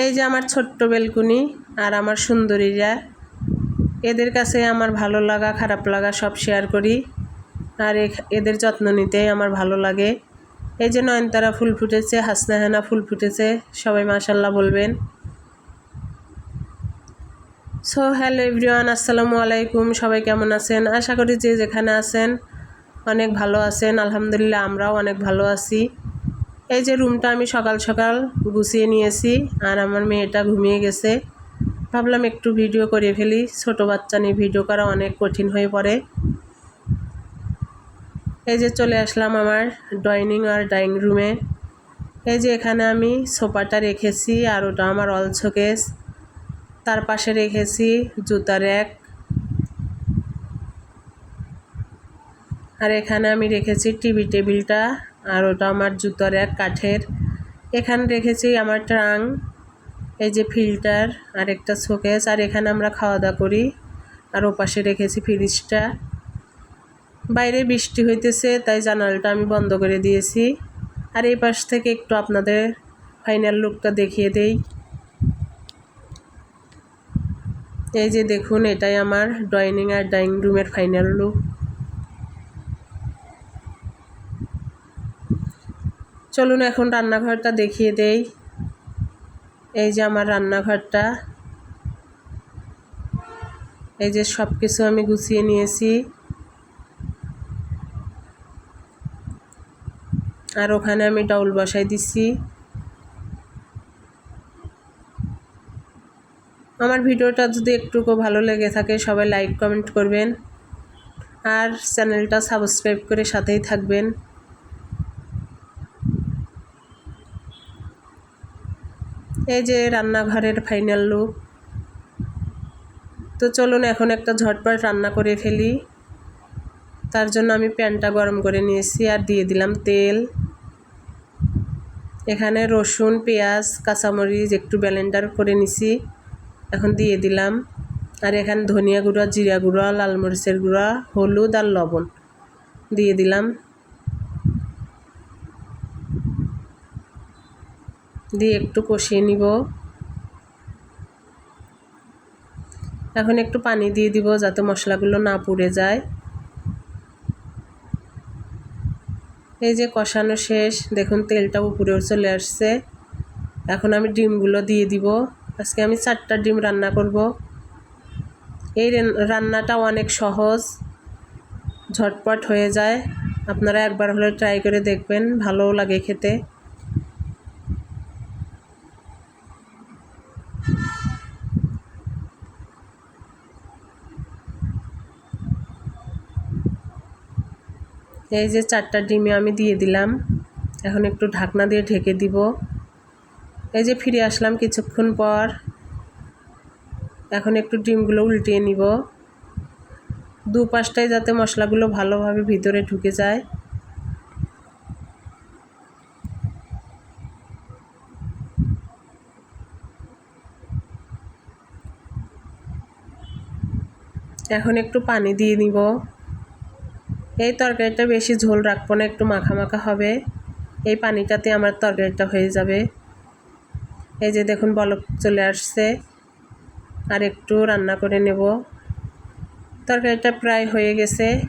এই যে আমার ছোট্ট বেলকুনি আর আমার সুন্দরীরা, এদের কাছে আমার ভালো লাগা, খারাপ লাগা সব শেয়ার করি। আর এদের যত্ন নিতেই আমার ভালো লাগে। এই যে নয়নতারা ফুল ফুটেছে হাসনাহানা ফুল ফুটেছে, সবাই মাসাল্লাহ বলবেন। সো হ্যালো এভরিওয়ান আসসালামু আলাইকুম, সবাই কেমন আছেন? আশা করি যে যেখানে আছেন, অনেক ভালো আছেন। আলহামদুলিল্লাহ, আমরাও অনেক ভালো আছি। এই যে রুমটা আমি সকাল সকাল গুছিয়ে নিয়েছি, আর আমার মেয়েটা ঘুমিয়ে গেছে। ভাবলাম একটু ভিডিও করে ফেলি। ছোট বাচ্চা নিয়ে ভিডিও করা অনেক কঠিন হয়ে পড়ে। এই যে চলে আসলাম আমার ডাইনিং আর ডাইনিং রুমে এই যে এখানে আমি সোফাটা রেখেছি, আর ওটা আমার অল শোকেস তার পাশে রেখেছি জুতার এক আর এখানে আমি রেখেছি টিভি টেবিলটা আর ওটা আমার জুতোর এক কাঠের। এখানে রেখেছি আমার ট্রাং এই যে ফিল্টার, আর একটা শোকেস, আর এখানে আমরা খাওয়া দাওয়া করি। আর ওপাশে রেখেছি ফ্রিজটা। বাইরে বৃষ্টি হইতেছে, তাই জানালাটা আমি বন্ধ করে দিয়েছি। আর এই পাশ থেকে একটু আপনাদের ফাইনাল লুকটা দেখিয়ে দেই। এই যে দেখুন, এটাই আমার ড্রয়িং আর ডাইনিং রুমের ফাইনাল লুক চলুন এখন রান্নাঘরটা দেখিয়ে দেই। এই যে আমার রান্নাঘরটা। এই যে সব কিছু আমি গুছিয়ে নিয়েছি। আর ওখানে আমি ডাউল বসাই দিছি আমার ভিডিওটা যদি একটুকু ভালো লেগে থাকে, সবাই লাইক, কমেন্ট করবেন। আর চ্যানেলটা সাবস্ক্রাইব করে সাথেই থাকবেন। এই যে রান্নাঘরের ফাইনাল লুক তো চলুন এখন একটা ঝটপট রান্না করে ফেলি। তার জন্য আমি প্যানটা গরম করে নিয়েছি আর দিয়ে দিলাম তেল। এখানে রসুন, পেঁয়াজ, কাঁচামরিচ একটু ব্যালেন্ডার করে নিছি। এখন দিয়ে দিলাম। আর এখানে ধনিয়া গুঁড়া, জিরা গুঁড়া, লাল মরিচের গুঁড়া, হলুদ আর লবণ। দিয়ে দিলাম। দিয়ে একটু কষিয়ে নিব। এখন একটু পানি দিয়ে দিব যাতে মশলাগুলো না পুড়ে যায়। এই যে কষানো শেষ, দেখুন তেলটা উপরেও চলে আসছে। এখন আমি ডিমগুলো দিয়ে দিব। আজকে আমি চারটা ডিম রান্না করব। এই রান্নাটা অনেক সহজ, ঝটপট হয়ে যায়। আপনারা একবার হলে ট্রাই করে দেখবেন, ভালোও লাগে খেতে। এই যে চারটা ডিমে আমি দিয়ে দিলাম। এখন একটু ঢাকনা দিয়ে ঢেকে দিব। এই যে ফিরে আসলাম কিছুক্ষণ পর। এখন একটু ডিমগুলো উল্টিয়ে নিব। দু পাশটায় যাতে মশলাগুলো ভালোভাবে ভিতরে ঢুকে যায়। এখন একটু পানি দিয়ে নিব। এই তরকারিটা বেশি ঝোল রাখব না, একটু মাখা মাখা হবে। এই পানিটাতে আমার তরকারিটা হয়ে যাবে। এই যে দেখুন বলক চলে আসছে। আর একটু রান্না করে নেব। তরকারিটা প্রায় হয়ে গেছে।